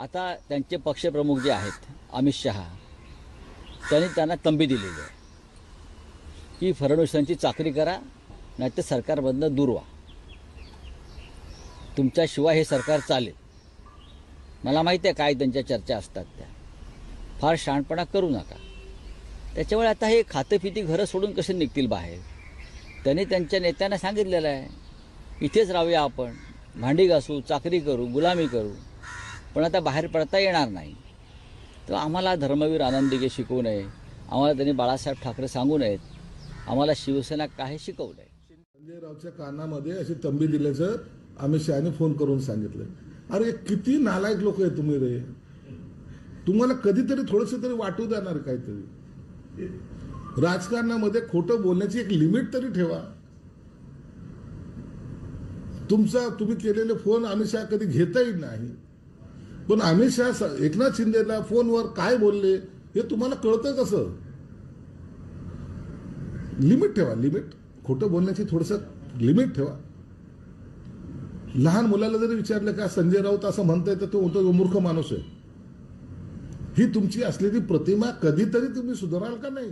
आता त्यांचे पक्षप्रमुख जे आहेत अमित शहा त्यांनी त्यांना तंबी दिलेली आहे. की फडणवीसांची चाकरी करा नाही तर सरकारमधनं दूर व्हा. तुमच्याशिवाय हे सरकार चालेल. मला माहिती आहे काय त्यांच्या चर्चा असतात त्या. फार शहाणपणा करू नका. त्याच्यामुळे आता हे खातंफिती घरं सोडून कसे निघतील बाहेर? त्यांनी त्यांच्या नेत्यांना सांगितलेलं आहे इथेच राहूया आपण. भांडी घासू चाकरी करू गुलामी करू. पण आता बाहेर पडता येणार नाही. तर आम्हाला धर्मवीर आनंदिके शिकवू नये. आम्हाला त्यांनी बाळासाहेब ठाकरे सांगू नयेत. आम्हाला शिवसेना काय शिकवू नये. संजय रावच्या कानामध्ये अशी तंबी दिल्याचं अमित शहाने फोन करून सांगितलं अरे किती नालायक लोक आहे तुम्ही रे. तुम्हाला कधीतरी थोडस तरी वाटू देणार काहीतरी. राजकारणामध्ये खोटं बोलण्याची एक लिमिट तरी ठेवा. तुमचा तुम्ही केलेले फोन अमित शहा कधी घेताही नाही. पण अमित शहा एकनाथ शिंदेला फोनवर काय बोलले हे तुम्हाला कळतं कसं? लिमिट ठेवा लिमिट. खोटं बोलण्याची थोडस लिमिट ठेवा. लहान मुलाला जरी विचारलं का संजय राऊत असं म्हणताय तर तो म्हणतो मूर्ख माणूस आहे. ही तुमची असलेली प्रतिमा कधीतरी तुम्ही सुधाराल का नाही?